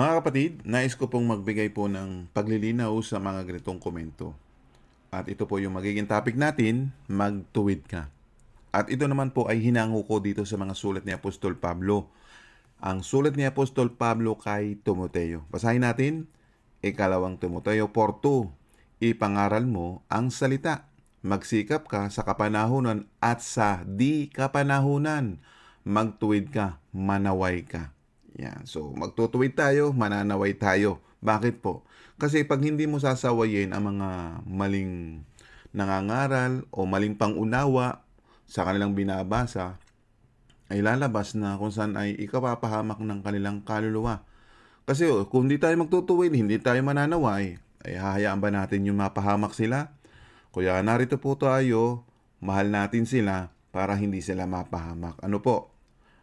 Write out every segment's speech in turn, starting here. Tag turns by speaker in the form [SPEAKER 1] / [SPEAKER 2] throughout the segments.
[SPEAKER 1] Mga kapatid, nais ko pong magbigay po ng paglilinaw sa mga ganitong komento. At ito po yung magiging topic natin, magtuwid ka. At ito naman po ay hinango ko dito sa mga sulat ni Apostol Pablo. Ang sulat ni Apostol Pablo kay Timoteo. Basahin natin, ikalawang Timoteo 4.2 Ipangaral mo ang salita. Magsikap ka sa kapanahunan at sa di kapanahunan. Magtuwid ka, manaway ka. Yan. So, magtutuwid tayo, mananaway tayo. Bakit po? Kasi pag hindi mo sasawayin ang mga maling nangangaral o maling pangunawa sa kanilang binabasa, ay lalabas na kung saan ay ikapapahamak ng kanilang kaluluwa. Kasi oh, kung hindi tayo magtutuwid, hindi tayo mananaway, ay hahayaan ba natin yung mapahamak sila? Kaya narito po tayo, mahal natin sila para hindi sila mapahamak. Ano po?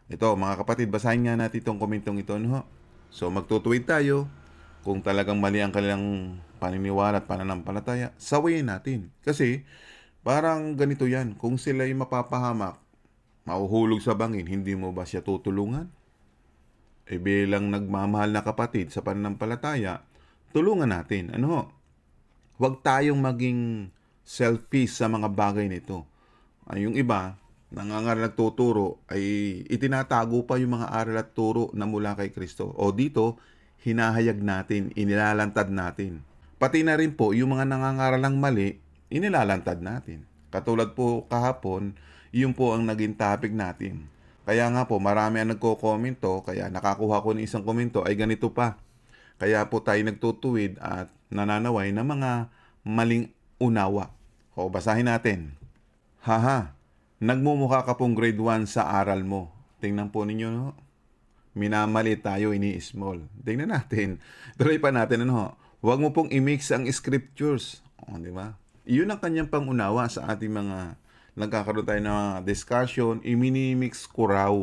[SPEAKER 1] Ito, mga kapatid, basahin nga natin itong komentong ito. No? So, magtutuwid tayo. Kung talagang mali ang kanilang paniniwala at pananampalataya, sawayin natin. Kasi, parang ganito yan. Kung sila ay mapapahamak, mauhulog sa bangin, hindi mo ba siya tutulungan? E bilang nagmamahal na kapatid sa pananampalataya, tulungan natin. Ano ho? Huwag tayong maging selfish sa mga bagay nito. Ay, yung iba, nangangaral at tuturo, ay itinatago pa yung mga aral at turo na mula kay Kristo. O dito, hinahayag natin, inilalantad natin. Pati na rin po, yung mga nangangaral ng mali, inilalantad natin. Katulad po kahapon, yun po ang naging topic natin. Kaya nga po, marami ang nagko-komento, kaya nakakuha ko ng isang komento, ay ganito pa. Kaya po tayo nagtutuwid at nananaway ng mga maling unawa. O basahin natin. Haha, nagmumukha ka pong grade 1 sa aral mo. Tingnan po ninyo, no? Minamali tayo, ini-small. Tingnan natin. Tuloy pa natin, ano? Huwag mo pong i-mix ang scriptures. O, di ba? Iyon ang kanyang pangunawa sa ating mga nagkakaroon tayo ng discussion, iminimix ko raw.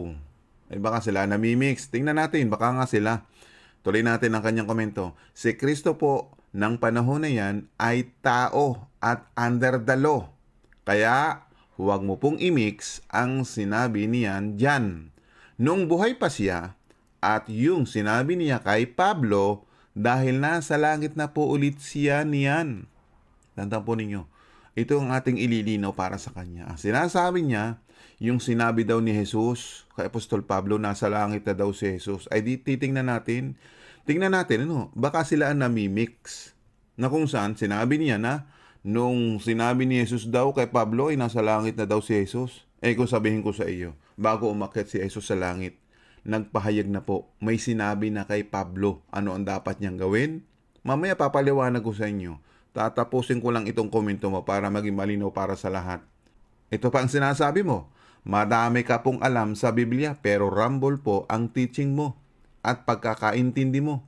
[SPEAKER 1] Ay baka sila namimix. Tingnan natin, baka nga sila. Tuloy natin ang kanyang komento. Si Kristo po, ng panahon na yan, ay tao at under the law. Kaya, huwag mo pong i-mix ang sinabi niyan dyan. Nung buhay pa siya, at yung sinabi niya kay Pablo, dahil nasa langit na po ulit siya niyan. Tandaan po ninyo, ito ang ating ililinaw para sa kanya. Ang sinasabi niya, yung sinabi daw ni Jesus kay Apostol Pablo, nasa langit na daw si Jesus, ay di titingnan natin, tingnan natin, ano, baka sila ang namimix. Na kung saan, sinabi niya na, nung sinabi ni Jesus daw kay Pablo, ay nasa langit na daw si Jesus. Eh kung sabihin ko sa iyo, bago umakyat si Jesus sa langit, nagpahayag na po, may sinabi na kay Pablo ano ang dapat niyang gawin. Mamaya papaliwanag ko sa inyo. Tatapusin ko lang itong komento mo para maging malinaw para sa lahat. Ito pa ang sinasabi mo. Madami ka pong alam sa Biblia pero rumble po ang teaching mo at pagkakaintindi mo.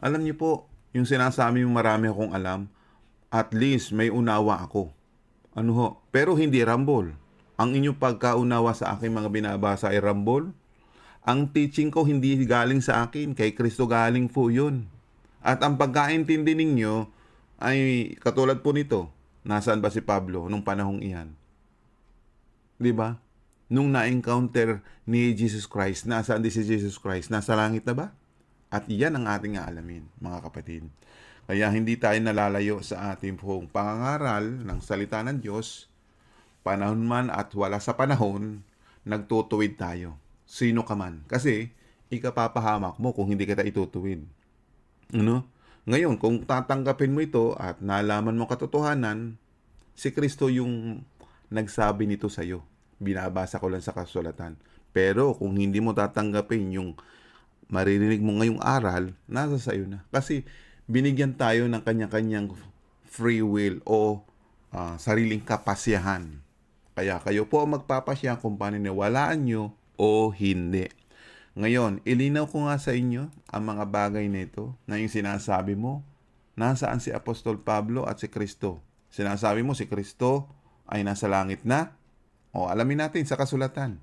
[SPEAKER 1] Alam niyo po, yung sinasabi mo marami akong alam, at least may unawa ako. Ano ho? Pero hindi rumble. Ang inyong pagkaunawa sa aking mga binabasa ay rumble. Ang teaching ko hindi galing sa akin, kay Kristo galing po yun. At ang pagkaintindi ninyo ay katulad po nito. Nasaan ba si Pablo nung panahong iyan? 'Di ba? Nung na-encounter ni Jesus Christ, nasaan din si Jesus Christ? Nasa langit na ba? At iyan ang ating aalamin, mga kapatid. Kaya hindi tayo nalalayo sa ating pong pangangaral ng salita ng Diyos. Panahon man at wala sa panahon, nagtutuwid tayo. Sino ka man. Kasi, ikapapahamak mo kung hindi kita itutuwid. Ano? Ngayon, kung tatanggapin mo ito at nalaman mo katotohanan, si Kristo yung nagsabi nito sa iyo. Binabasa ko lang sa kasulatan. Pero kung hindi mo tatanggapin yung maririnig mo ngayong aral, nasa sa iyo na. Kasi binigyan tayo ng kanya-kanyang free will o ah, sariling kapasyahan. Kaya kayo po ang magpapasya kung paniniwalaan nyo o hindi. Ngayon, ilinaw ko nga sa inyo ang mga bagay na ito na yung sinasabi mo, nasaan si Apostol Pablo at si Kristo. Sinasabi mo si Kristo ay nasa langit na. O alamin natin sa kasulatan.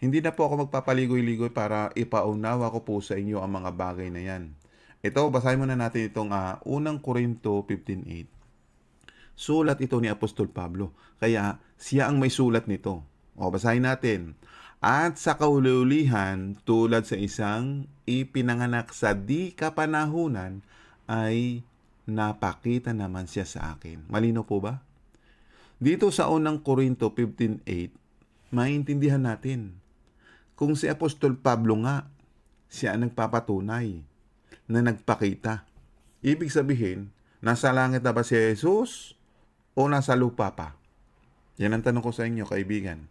[SPEAKER 1] Hindi na po ako magpapaligoy-ligoy para ipaunawa ko po sa inyo ang mga bagay na yan. Ito, basahin muna natin itong uh, unang Korinto 15.8. Sulat ito ni Apostol Pablo. Kaya siya ang may sulat nito. O basahin natin. at sa kaululihan tulad sa isang ipinanganak sa di kapanahunan ay napakita naman siya sa akin. Malino po ba? Dito sa unang Korinto 15.8, maintindihan natin kung si Apostol Pablo nga, siya ang nagpapatunay na nagpakita. Ibig sabihin, nasa langit na ba si Jesus o nasa lupa pa? Yan ang tanong ko sa inyo, kaibigan.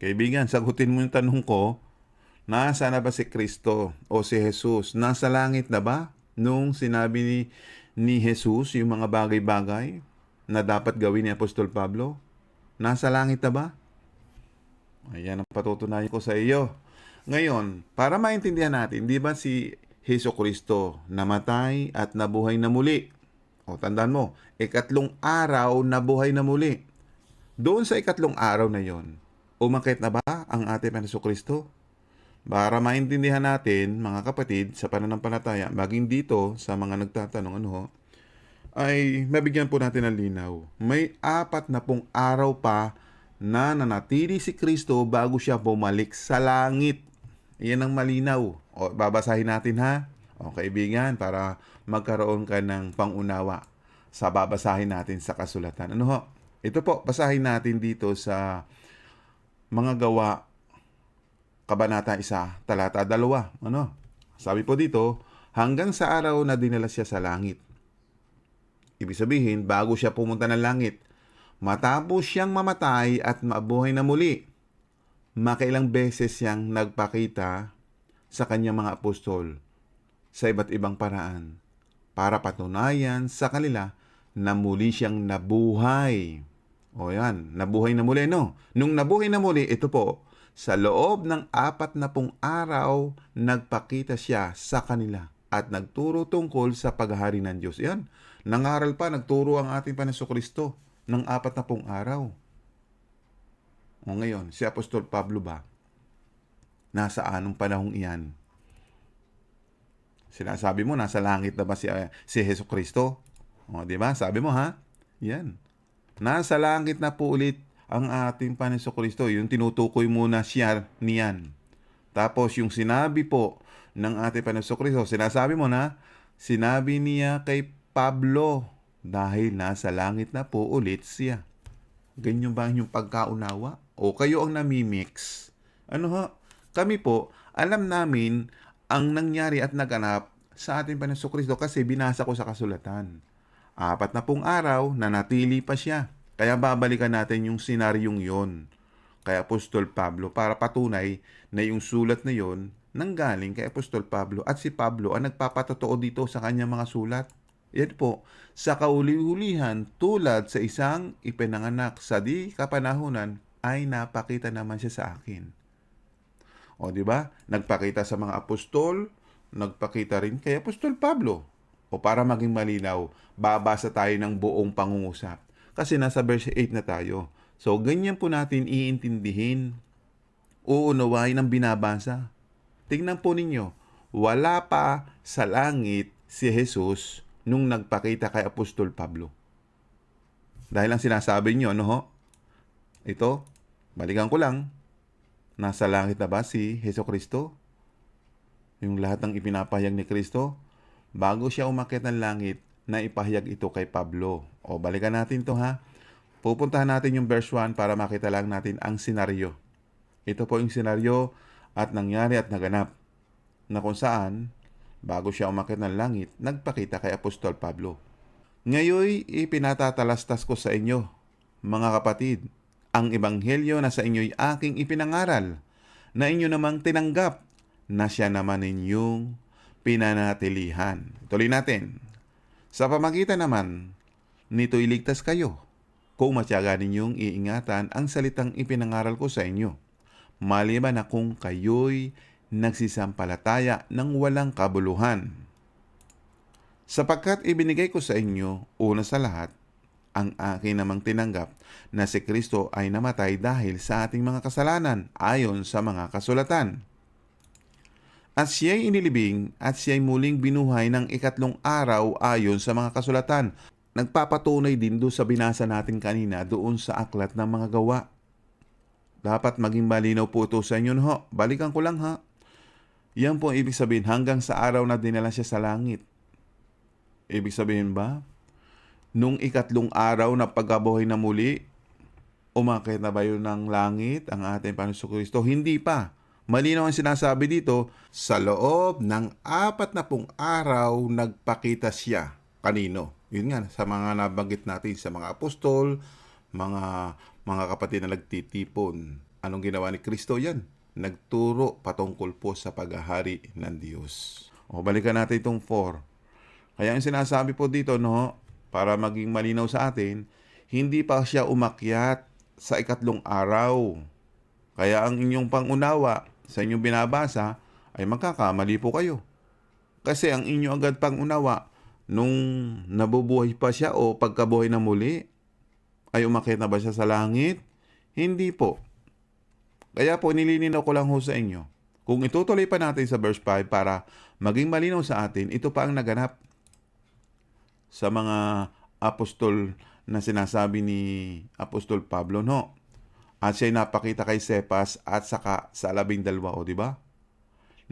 [SPEAKER 1] Kaibigan, sagutin mo yung tanong ko, nasa na ba si Kristo o si Jesus? Nasa langit na ba? Nung sinabi ni, ni Jesus yung mga bagay-bagay na dapat gawin ni Apostol Pablo? Nasa langit na ba? Ayan ang patutunayan ko sa iyo. Ngayon, para maintindihan natin, di ba si Heso Kristo namatay at nabuhay na muli? O tandaan mo, ikatlong araw nabuhay na muli. Doon sa ikatlong araw na yon, umakit na ba ang ating Panginoon Kristo? Para maintindihan natin, mga kapatid, sa pananampalataya, maging dito sa mga nagtatanong ano ho, ay mabigyan po natin ng linaw. May apat na pong araw pa na nanatili si Kristo bago siya bumalik sa langit. Iyan ang malinaw. O, babasahin natin ha. O kaibigan, para magkaroon ka ng pangunawa sa babasahin natin sa kasulatan. Ano ho? Ito po, basahin natin dito sa mga gawa Kabanata 1, talata 2. Ano? Sabi po dito, hanggang sa araw na dinala siya sa langit. Ibig sabihin, bago siya pumunta ng langit, matapos siyang mamatay at mabuhay na muli, makailang beses siyang nagpakita sa kanyang mga apostol sa iba't ibang paraan para patunayan sa kanila na muli siyang nabuhay. O yan, nabuhay na muli, no? Nung nabuhay na muli, ito po, sa loob ng apat na pong araw, nagpakita siya sa kanila at nagturo tungkol sa paghahari ng Diyos. Yan, nangaral pa, nagturo ang ating Panaso Kristo ng apat na pong araw. O ngayon, si Apostol Pablo ba? Nasa anong panahong iyan? Sinasabi mo, nasa langit na ba si, uh, si Heso Kristo? O, di ba? Sabi mo, ha? Yan. Nasa langit na po ulit ang ating Panginoon Kristo. Yung tinutukoy muna siya niyan. Tapos yung sinabi po ng ating Panginoon Kristo, sinasabi mo na, sinabi niya kay Pablo dahil nasa langit na po ulit siya. Ganyan ba yung pagkaunawa? O kayo ang namimix? Ano ha? Kami po, alam namin ang nangyari at naganap sa ating Panginoon Kristo kasi binasa ko sa kasulatan. Apat na pong araw na natili pa siya. Kaya babalikan natin yung senaryong yon kay Apostol Pablo para patunay na yung sulat na yon nanggaling kay Apostol Pablo at si Pablo ang nagpapatotoo dito sa kanyang mga sulat. Yan po, sa kauli-ulihan tulad sa isang ipinanganak sa di kapanahunan ay napakita naman siya sa akin. O di ba? Nagpakita sa mga apostol, nagpakita rin kay Apostol Pablo. O para maging malinaw, babasa tayo ng buong pangungusap. Kasi nasa verse 8 na tayo. So, ganyan po natin iintindihin. Uunawain ang binabasa. Tingnan po ninyo, wala pa sa langit si Jesus nung nagpakita kay Apostol Pablo. Dahil ang sinasabi niyo, ano ho? Ito, balikan ko lang, nasa langit na ba si Heso Kristo? Yung lahat ng ipinapahayag ni Kristo, bago siya umakyat ng langit, na ipahayag ito kay Pablo. O balikan natin to ha. Pupuntahan natin yung verse 1 para makita lang natin ang senaryo. Ito po yung senaryo at nangyari at naganap na kung saan, bago siya umakit ng langit, nagpakita kay Apostol Pablo. Ngayoy ipinatatalastas ko sa inyo, mga kapatid, ang ebanghelyo na sa inyo'y aking ipinangaral, na inyo namang tinanggap, na siya naman ninyong pinanatilihan. Tuloy natin. Sa pamagitan naman, nito iligtas kayo kung matyaga ninyong iingatan ang salitang ipinangaral ko sa inyo. Maliban na kung kayo'y nagsisampalataya ng walang kabuluhan. Sapagkat ibinigay ko sa inyo, una sa lahat, ang akin namang tinanggap na si Kristo ay namatay dahil sa ating mga kasalanan ayon sa mga kasulatan at siya'y inilibing at siya'y muling binuhay ng ikatlong araw ayon sa mga kasulatan. Nagpapatunay din doon sa binasa natin kanina doon sa aklat ng mga gawa. Dapat maging malinaw po ito sa inyo, ho. Balikan ko lang, ha? Yan po ang ibig sabihin hanggang sa araw na dinala siya sa langit. Ibig sabihin ba? Nung ikatlong araw na pagkabuhay na muli, umakit na ba yun ng langit ang ating Panginoon Kristo? Hindi pa. Malinaw ang sinasabi dito, sa loob ng apat na pong araw, nagpakita siya. Kanino? Yun nga, sa mga nabanggit natin, sa mga apostol, mga mga kapatid na nagtitipon. Anong ginawa ni Kristo yan? Nagturo patungkol po sa paghahari ng Diyos. O balikan natin itong 4. Kaya ang sinasabi po dito, no, para maging malinaw sa atin, hindi pa siya umakyat sa ikatlong araw. Kaya ang inyong pangunawa sa inyong binabasa ay magkakamali po kayo. Kasi ang inyo agad pangunawa nung nabubuhay pa siya o pagkabuhay na muli, ay umakyat na ba siya sa langit? Hindi po. Kaya po nililinaw ko lang ho sa inyo. Kung itutuloy pa natin sa verse 5 para maging malinaw sa atin, ito pa ang naganap sa mga apostol na sinasabi ni Apostol Pablo, no? At siya'y napakita kay Cephas at saka sa labing dalawa, o di ba?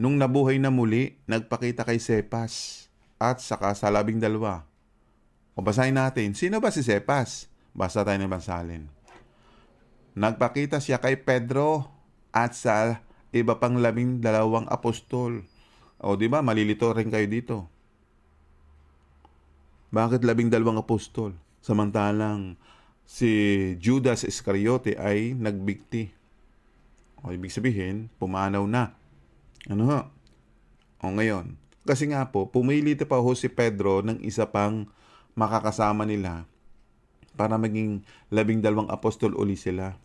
[SPEAKER 1] Nung nabuhay na muli, nagpakita kay Cephas at saka sa labing dalawa. O basahin natin, sino ba si Cephas? Basta tayo ng bansalin. Nagpakita siya kay Pedro at sa iba pang labing dalawang apostol. O di ba, malilito rin kayo dito. Bakit labing dalawang apostol? Samantalang si Judas Iscariote ay nagbigti. O ibig sabihin, pumanaw na. Ano ho? O ngayon, kasi nga po, pumili pa ho si Pedro ng isa pang makakasama nila para maging labing dalawang apostol uli sila.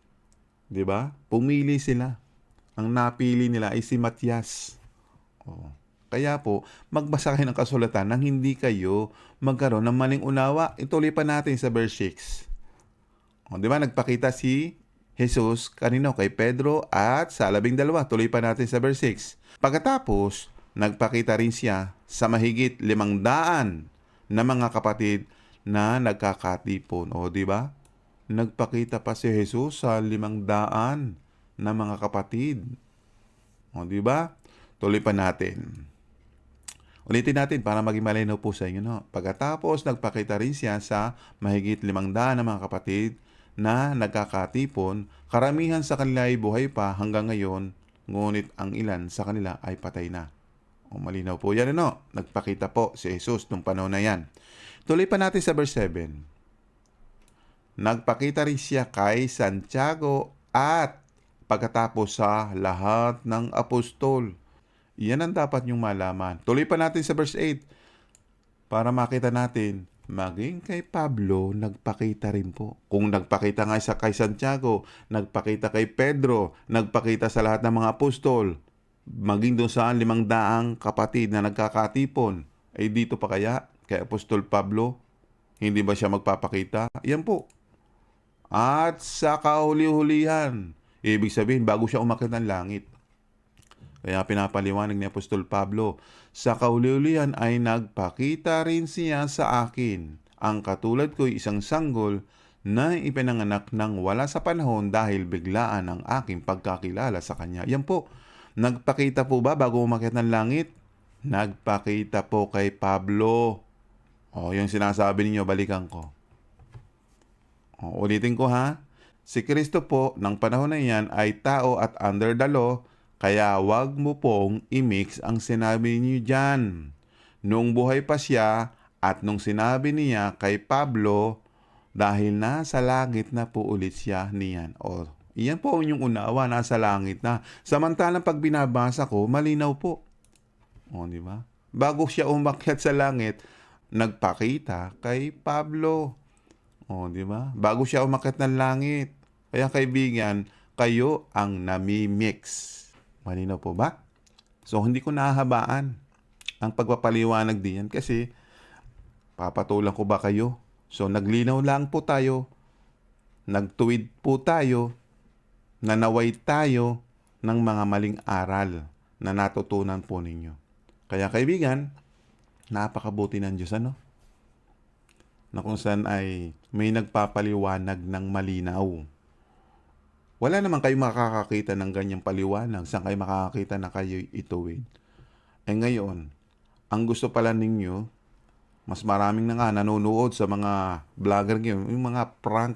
[SPEAKER 1] 'Di ba? Pumili sila. Ang napili nila ay si Matias. Oh. Kaya po, magbasa kayo ng kasulatan nang hindi kayo magkaroon ng maling unawa. Ituloy pa natin sa verse 6. O, di ba? Nagpakita si Jesus kanino? Kay Pedro at sa labing dalawa. Tuloy pa natin sa verse 6. Pagkatapos, nagpakita rin siya sa mahigit limang daan na mga kapatid na nagkakatipon. O, di ba? Nagpakita pa si Jesus sa limang daan na mga kapatid. O, di ba? Tuloy pa natin. Ulitin natin para maging malinaw po sa inyo. No? Pagkatapos, nagpakita rin siya sa mahigit limang daan na mga kapatid na nagkakatipon. Karamihan sa kanila ay buhay pa hanggang ngayon, ngunit ang ilan sa kanila ay patay na. O malinaw po yan, ano? Nagpakita po si Jesus nung panahon na yan. Tuloy pa natin sa verse 7. Nagpakita rin siya kay Santiago at pagkatapos sa lahat ng apostol. Yan ang dapat nyong malaman. Tuloy pa natin sa verse 8 para makita natin maging kay Pablo, nagpakita rin po. Kung nagpakita nga sa kay Santiago, nagpakita kay Pedro, nagpakita sa lahat ng mga apostol, maging doon saan limang daang kapatid na nagkakatipon, ay dito pa kaya kay Apostol Pablo, hindi ba siya magpapakita? Yan po. At sa kahuli-hulihan, ibig sabihin, bago siya umakit ng langit, kaya pinapaliwanag ni Apostol Pablo, sa kauliulian ay nagpakita rin siya sa akin. Ang katulad ko'y isang sanggol na ipinanganak ng wala sa panahon dahil biglaan ang aking pagkakilala sa kanya. Yan po, nagpakita po ba bago umakit ng langit? Nagpakita po kay Pablo. O, yung sinasabi ninyo, balikan ko. O, ulitin ko ha. Si Kristo po, ng panahon na yan, ay tao at under the law, kaya wag mo pong i-mix ang sinabi niyo dyan. Nung buhay pa siya at nung sinabi niya kay Pablo, dahil nasa langit na po ulit siya niyan. O, iyan po yung unawa, nasa langit na. Samantalang pag binabasa ko, malinaw po. O, di ba? Bago siya umakyat sa langit, nagpakita kay Pablo. O, di ba? Bago siya umakyat ng langit. Kaya kaibigan, kayo ang nami-mix. Malinaw po ba? So, hindi ko nahahabaan ang pagpapaliwanag diyan kasi papatulan ko ba kayo? So, naglinaw lang po tayo, nagtuwid po tayo, nanaway tayo ng mga maling aral na natutunan po ninyo. Kaya kaibigan, napakabuti ng Diyos, ano? Na kung saan ay may nagpapaliwanag ng malinaw Wala naman kayo makakakita ng ganyang paliwanag. Saan kayo makakakita na kayo ituwid? Eh ngayon, ang gusto pala ninyo, mas maraming na nga nanonood sa mga vlogger ngayon, yung mga prank.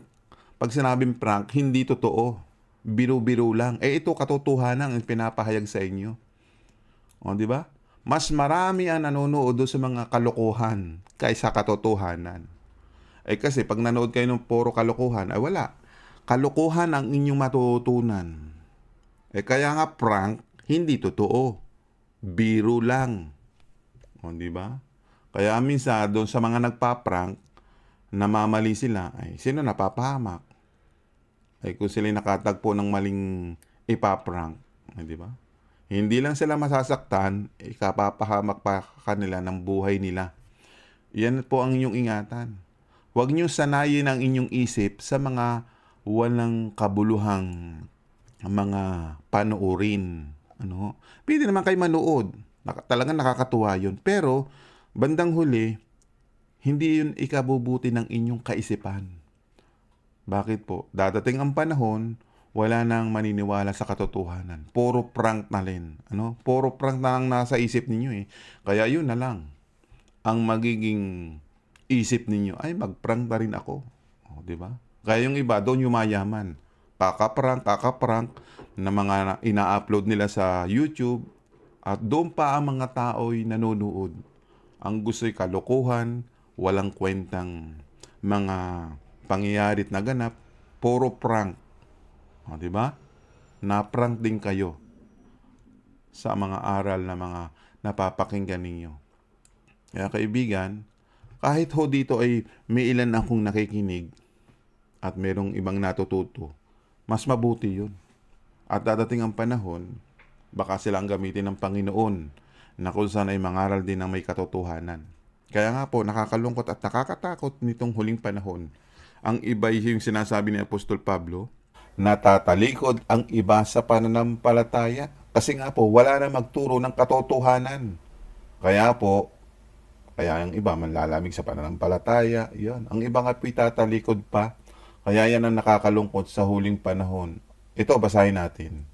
[SPEAKER 1] Pag sinabing prank, hindi totoo. Biro-biro lang. Eh ito katotohanan ang pinapahayag sa inyo. O, di ba? Mas marami ang nanonood doon sa mga kalokohan kaysa katotohanan. Eh kasi pag nanood kayo ng puro kalokohan, ay wala. Kalokohan ang inyong matututunan. Eh kaya nga prank, hindi totoo. Biro lang. O, di ba? Kaya minsan doon sa mga nagpa-prank, namamali sila, ay sino napapahamak? Ay kung sila nakatagpo ng maling ipaprank, di ba? Hindi lang sila masasaktan, ikapapahamak pa kanila ng buhay nila. Yan po ang inyong ingatan. Huwag niyo sanayin ang inyong isip sa mga walang kabuluhang mga panoorin. Ano? Pwede naman kayo manood. Talagang nakakatuwa yun. Pero, bandang huli, hindi yun ikabubuti ng inyong kaisipan. Bakit po? Dadating ang panahon, wala nang maniniwala sa katotohanan. Puro prank na rin. Ano? Puro prank na lang nasa isip ninyo eh. Kaya yun na lang. Ang magiging isip ninyo, ay magprank na rin ako. O, di ba? Kaya yung iba, doon yumayaman. Kakaprank, kakaprank na mga ina-upload nila sa YouTube. At doon pa ang mga tao'y nanonood. Ang gusto'y kalokohan, walang kwentang mga pangyayari't naganap, puro prank. O, di ba? Na-prank din kayo sa mga aral na mga napapakinggan ninyo. Kaya kaibigan, kahit ho dito ay may ilan akong nakikinig at merong ibang natututo, mas mabuti yun. At dadating ang panahon, baka silang gamitin ng Panginoon na kung saan ay mangaral din ng may katotohanan. Kaya nga po, nakakalungkot at nakakatakot nitong huling panahon. Ang iba yung sinasabi ni Apostol Pablo, natatalikod ang iba sa pananampalataya. Kasi nga po, wala na magturo ng katotohanan. Kaya po, kaya yung iba manlalamig sa pananampalataya, yun. Ang iba nga po'y tatalikod pa. Kaya yan ang nakakalungkot sa huling panahon. Ito, basahin natin.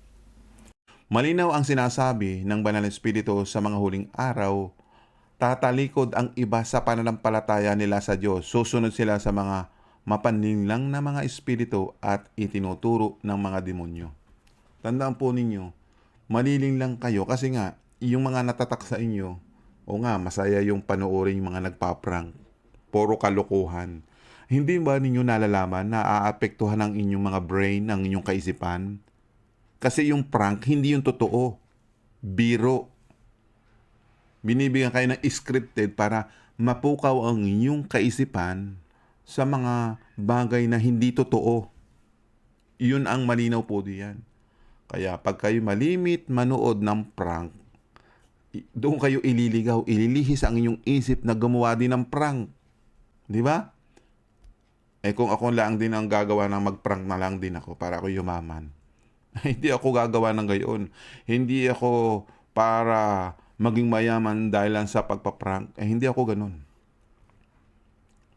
[SPEAKER 1] Malinaw ang sinasabi ng Banal na Espiritu sa mga huling araw, tatalikod ang iba sa pananampalataya nila sa Diyos. Susunod sila sa mga mapanlinlang na mga espiritu at itinuturo ng mga demonyo. Tandaan po ninyo, maliling lang kayo kasi nga, yung mga natatak sa inyo, o nga, masaya yung panoorin yung mga nagpaprang. Puro kalokohan. Hindi ba ninyo nalalaman na aapektuhan ang inyong mga brain, ang inyong kaisipan? Kasi yung prank, hindi yung totoo. Biro. Binibigyan kayo ng scripted para mapukaw ang inyong kaisipan sa mga bagay na hindi totoo. Yun ang malinaw po diyan. Kaya pag kayo malimit manood ng prank, doon kayo ililigaw, ililihis ang inyong isip na gumawa din ng prank. Di ba? Eh kung ako lang din ang gagawa ng mag-prank na lang din ako para ako yumaman. Hindi ako gagawa ng gayon. Hindi ako para maging mayaman dahil lang sa pagpaprank. Eh hindi ako ganun.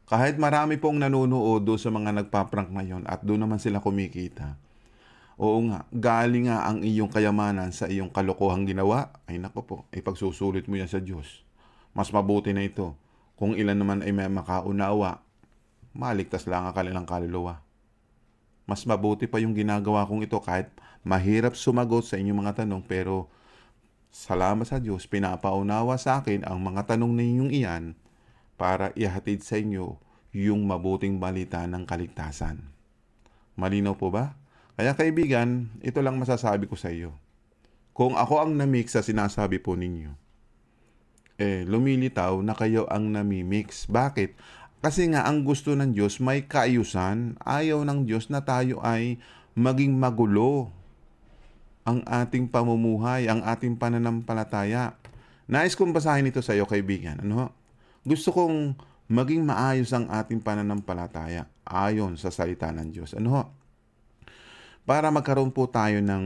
[SPEAKER 1] Kahit marami pong nanonood doon sa mga nagpaprank ngayon at doon naman sila kumikita. Oo nga, galing nga ang iyong kayamanan sa iyong kalokohang ginawa. Ay nako po, ipagsusulit mo yan sa Diyos. Mas mabuti na ito. Kung ilan naman ay may makaunawa, maligtas lang ang kanilang kaluluwa. Mas mabuti pa yung ginagawa kong ito kahit mahirap sumagot sa inyong mga tanong pero salamat sa Diyos, pinapaunawa sa akin ang mga tanong ninyong iyan para ihatid sa inyo yung mabuting balita ng kaligtasan. Malinaw po ba? Kaya kaibigan, ito lang masasabi ko sa iyo. Kung ako ang namix sa sinasabi po ninyo, eh, lumilitaw na kayo ang namimix. Bakit? Kasi nga ang gusto ng Diyos may kaayusan. Ayaw ng Diyos na tayo ay maging magulo ang ating pamumuhay, ang ating pananampalataya. Nais kong basahin ito sa iyo, kaibigan. Ano? Gusto kong maging maayos ang ating pananampalataya ayon sa salita ng Diyos. Ano? Para magkaroon po tayo ng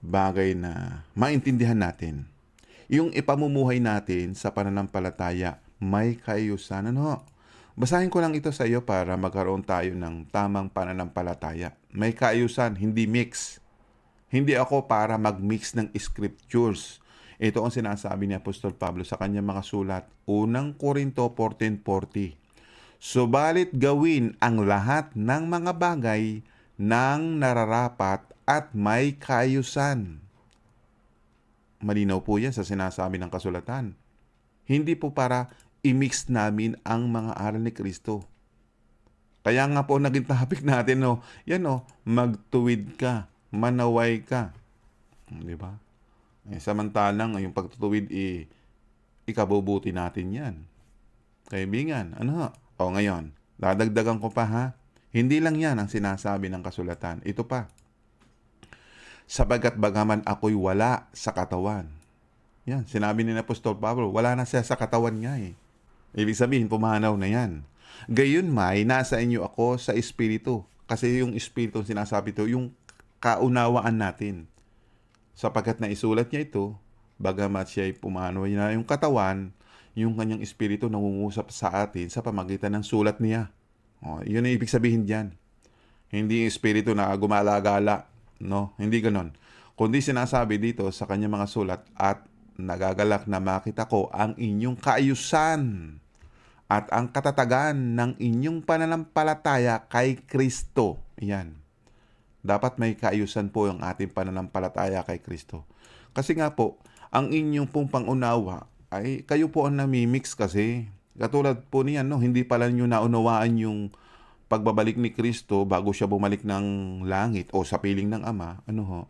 [SPEAKER 1] bagay na maintindihan natin. Yung ipamumuhay natin sa pananampalataya may kaayusan. Ano? Basahin ko lang ito sa iyo para magkaroon tayo ng tamang pananampalataya. May kaayusan, hindi mix. Hindi ako para mag-mix ng scriptures. Ito ang sinasabi ni Apostol Pablo sa kanyang mga sulat. Unang Korinto 14.40 Subalit gawin ang lahat ng mga bagay ng nararapat at may kaayusan. Malinaw po yan sa sinasabi ng kasulatan. Hindi po para i-mix namin ang mga aral ni Kristo. Kaya nga po naging topic natin, no, yan no, magtuwid ka, manaway ka. Di ba? Eh, samantalang yung pagtutuwid, eh, ikabubuti natin yan. Kaibigan, ano? O ngayon, dadagdagan ko pa ha. Hindi lang yan ang sinasabi ng kasulatan. Ito pa. Sabagat bagaman ako'y wala sa katawan. Yan, sinabi ni Apostol Pablo, wala na siya sa katawan nga eh. Ibig sabihin, pumanaw na yan. Gayon may, nasa inyo ako sa Espiritu. Kasi yung Espiritu sinasabi to, yung kaunawaan natin. Sapagkat naisulat niya ito, bagamat siya ay pumanaw niya yung katawan, yung kanyang Espiritu nangungusap sa atin sa pamagitan ng sulat niya. O, yun ang ibig sabihin diyan. Hindi yung Espiritu na gumala-gala. No, hindi ganon. Kundi sinasabi dito sa kanyang mga sulat at nagagalak na makita ko ang inyong kaayusan at ang katatagan ng inyong pananampalataya kay Kristo. Yan. Dapat may kaayusan po ang ating pananampalataya kay Kristo. Kasi nga po, ang inyong pong pangunawa ay kayo po ang namimix kasi. Katulad po niyan, no, hindi pala nyo naunawaan yung pagbabalik ni Kristo bago siya bumalik ng langit o sa piling ng Ama, ano ho,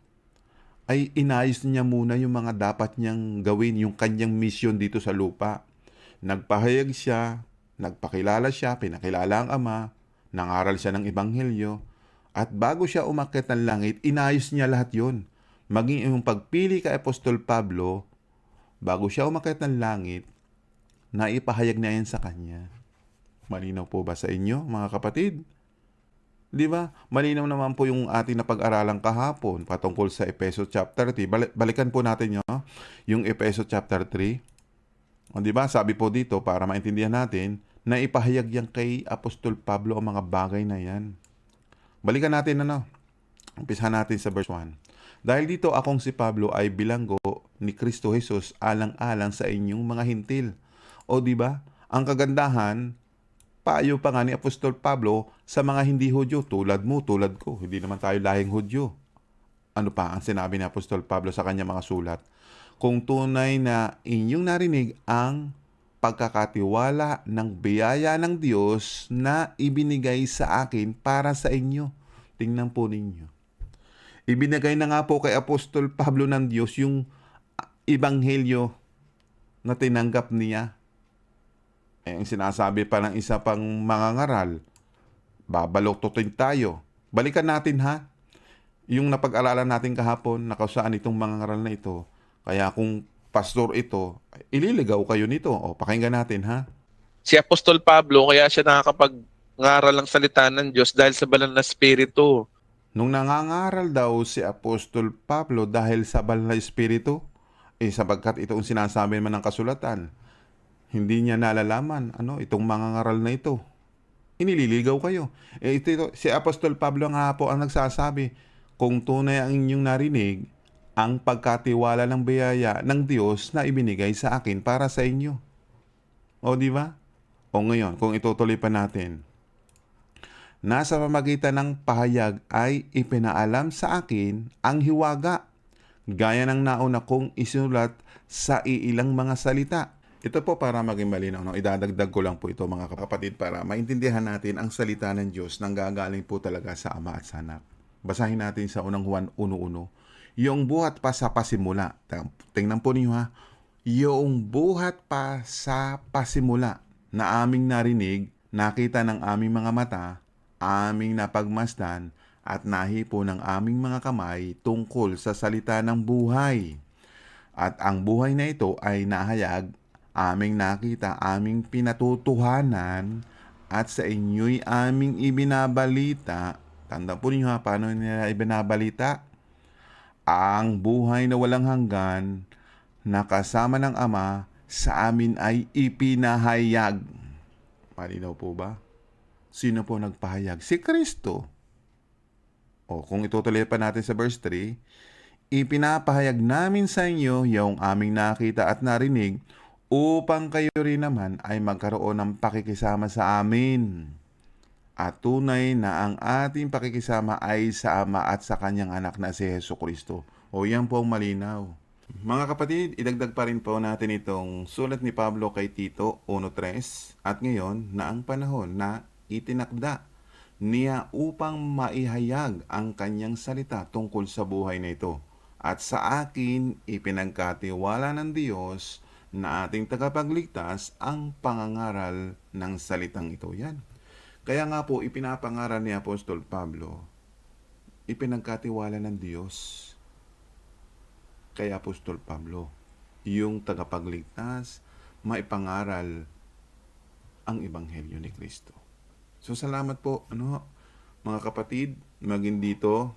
[SPEAKER 1] ay inayos niya muna yung mga dapat niyang gawin, yung kanyang mission dito sa lupa. Nagpahayag siya, nagpakilala siya, pinakilala ang Ama, nangaral siya ng Ebanghelyo, at bago siya umakyat ng langit, inayos niya lahat yon. Maging yung pagpili kay Apostol Pablo, bago siya umakyat ng langit, naipahayag niya yan sa kanya. Malinaw po ba sa inyo, mga kapatid? Di ba? Malinaw naman po yung ating napag-aralan kahapon patungkol sa Epeso chapter 3. Bal- balikan po natin yun, yung Epeso chapter 3. O, di ba? Sabi po dito, para maintindihan natin, na ipahayag yan kay Apostol Pablo ang mga bagay na yan. Balikan natin ano. Umpisa natin sa verse 1. Dahil dito akong si Pablo ay bilanggo ni Kristo Jesus alang-alang sa inyong mga hintil. O di ba? Ang kagandahan, payo pa nga ni Apostol Pablo sa mga hindi Hudyo, tulad mo, tulad ko. Hindi naman tayo lahing Hudyo. Ano pa ang sinabi ni Apostol Pablo sa kanya mga sulat? Kung tunay na inyong narinig ang pagkakatiwala ng biyaya ng Diyos na ibinigay sa akin para sa inyo. Tingnan po ninyo. Ibinigay na nga po kay Apostol Pablo ng Diyos yung ibanghelyo na tinanggap niya eh, ang sinasabi pa ng isa pang mangangaral, babaloktotin tayo. Balikan natin ha. Yung napag-aralan natin kahapon, nakasaan itong mangangaral na ito. Kaya kung pastor ito, ililigaw kayo nito. O, pakinggan natin ha.
[SPEAKER 2] si Apostol Pablo kaya siya nakakapag-ngaral ng salita ng Diyos dahil sa banal na spirito.
[SPEAKER 1] Nung nangangaral daw si Apostol Pablo dahil sa banal na espiritu, eh sapagkat ito ang sinasabi naman ng kasulatan, hindi niya nalalaman ano itong mga ngaral na ito. Inililigaw kayo. Eh, ito, ito, si Apostol Pablo nga po ang nagsasabi, kung tunay ang inyong narinig, ang pagkatiwala ng biyaya ng Diyos na ibinigay sa akin para sa inyo. O di ba? O ngayon, kung itutuloy pa natin, nasa pamagitan ng pahayag ay ipinaalam sa akin ang hiwaga, gaya ng nauna kong isulat sa iilang mga salita. Ito po para maging malinaw, no? idadagdag ko lang po ito mga kapatid para maintindihan natin ang salita ng Diyos nang gagaling po talaga sa Ama at sa Anak. Basahin natin sa unang Juan 1.1. Yung buhat pa sa pasimula. Tingnan po niyo ha. Yung buhat pa sa pasimula na aming narinig, nakita ng aming mga mata, aming napagmasdan, at nahipo ng aming mga kamay tungkol sa salita ng buhay. At ang buhay na ito ay nahayag, aming nakita, aming pinatutuhanan, at sa inyo'y aming ibinabalita. Tanda po ninyo ha, paano nila ibinabalita? Ang buhay na walang hanggan, na kasama ng Ama, sa amin ay ipinahayag. Malinaw po ba? Sino po nagpahayag? Si Kristo. O kung itutuloy pa natin sa verse 3, ipinapahayag namin sa inyo yung aming nakita at narinig upang kayo rin naman ay magkaroon ng pakikisama sa amin. At tunay na ang ating pakikisama ay sa Ama at sa Kanyang anak na si Heso Kristo. O yan po ang malinaw. Mga kapatid, idagdag pa rin po natin itong sulat ni Pablo kay Tito 1.3 at ngayon na ang panahon na itinakda niya upang maihayag ang kanyang salita tungkol sa buhay na ito. At sa akin ipinagkatiwala ng Diyos na ating tagapagligtas ang pangangaral ng salitang ito. Yan. Kaya nga po ipinapangaral ni Apostol Pablo, ipinagkatiwala ng Diyos kay Apostol Pablo, yung tagapagligtas, maipangaral ang Ebanghelyo ni Kristo. So salamat po, ano, mga kapatid, maging dito,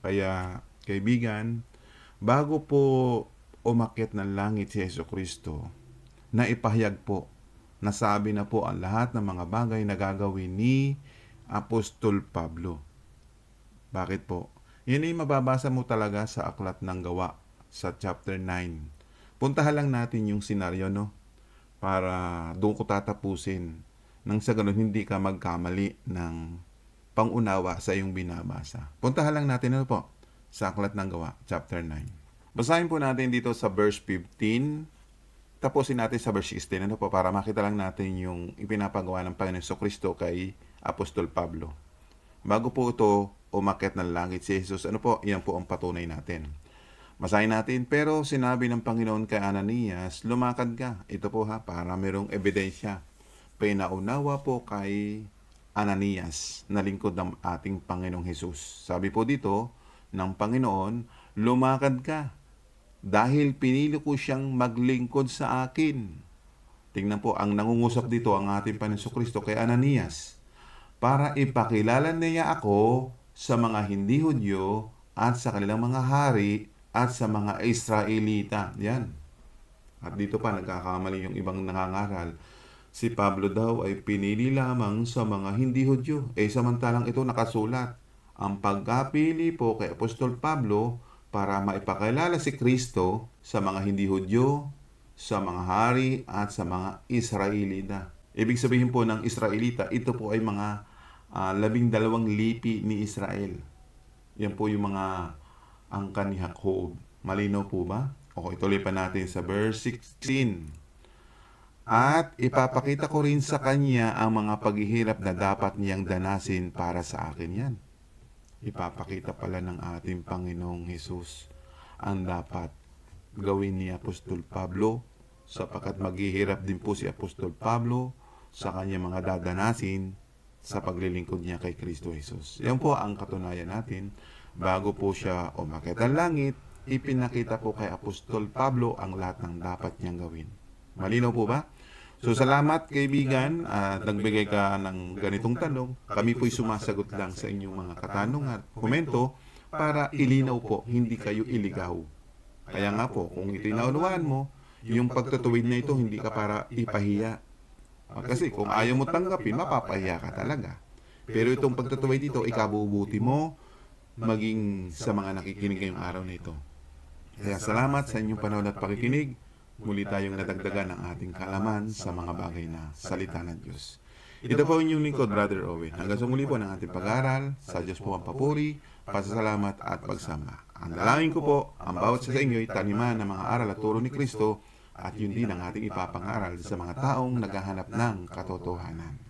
[SPEAKER 1] kaya kaibigan, bago po umakyat ng langit si Yeso Kristo, na ipahayag po, nasabi na po ang lahat ng mga bagay na gagawin ni Apostol Pablo. Bakit po? Yan ay mababasa mo talaga sa Aklat ng Gawa sa chapter 9. Puntahan lang natin yung senaryo, no? Para doon ko tatapusin. Nang sa ganun, hindi ka magkamali ng pangunawa sa iyong binabasa. Puntahan lang natin, ano po? Sa Aklat ng Gawa, chapter 9. Basahin po natin dito sa verse 15. Tapusin natin sa verse 16, ano po? Para makita lang natin yung ipinapagawa ng Panginoon sa Kristo kay Apostol Pablo. Bago po ito umakyat ng langit si Jesus, ano po? Yan po ang patunay natin. Masahin natin, pero sinabi ng Panginoon kay Ananias, lumakad ka. Ito po ha, para merong ebidensya. Pinaunawa po kay Ananias na lingkod ng ating Panginoong Jesus. Sabi po dito ng Panginoon, lumakad ka dahil pinili ko siyang maglingkod sa akin. Tingnan po, ang nangungusap dito ang ating Panginoon Kristo kay Ananias para ipakilala niya ako sa mga hindi Hudyo at sa kanilang mga hari at sa mga Israelita. Yan. At dito pa nagkakamali yung ibang nangangaral. Si Pablo daw ay pinili lamang sa mga hindi Hudyo. Eh samantalang ito nakasulat. Ang pagkapili po kay Apostol Pablo para maipakilala si Kristo sa mga hindi Hudyo, sa mga hari at sa mga Israelita. Ibig sabihin po ng Israelita, ito po ay mga ah, labing dalawang lipi ni Israel. Yan po yung mga angkan ni Jacob. Malinaw po ba? O ituloy pa natin sa verse 16. At ipapakita ko rin sa kanya ang mga paghihirap na dapat niyang danasin para sa akin yan. Ipapakita pala ng ating Panginoong Hesus ang dapat gawin ni Apostol Pablo sapagkat maghihirap din po si Apostol Pablo sa kanyang mga dadanasin sa paglilingkod niya kay Kristo Jesus. Yan po ang katunayan natin. Bago po siya umakyat ang langit, ipinakita po kay Apostol Pablo ang lahat ng dapat niyang gawin. Malinaw po ba? So salamat kaibigan at nagbigay ka ng ganitong tanong. Kami po'y sumasagot lang sa inyong mga katanungan, komento para ilinaw po, hindi kayo iligaw. Kaya nga po, kung ito'y naunawaan mo, yung pagtatuwid na ito hindi ka para ipahiya. Ah, Kasi kung ayaw mo tanggapin, mapapahiya ka talaga. Pero itong pagtatuwid dito, ikabubuti mo maging sa mga nakikinig ngayong araw na ito. Kaya salamat sa inyong panahon at pakikinig. Muli tayong nadagdagan ng ating kalaman sa mga bagay na salita ng Diyos. Ito po inyong lingkod, Brother Owen. Hanggang sa muli po ng ating pag-aaral, sa Diyos po ang papuri, pasasalamat at pagsama. Ang dalangin ko po, ang bawat sa inyo ay taniman ng mga aral at turo ni Kristo at yun din ang ating ipapangaral sa mga taong naghahanap ng katotohanan.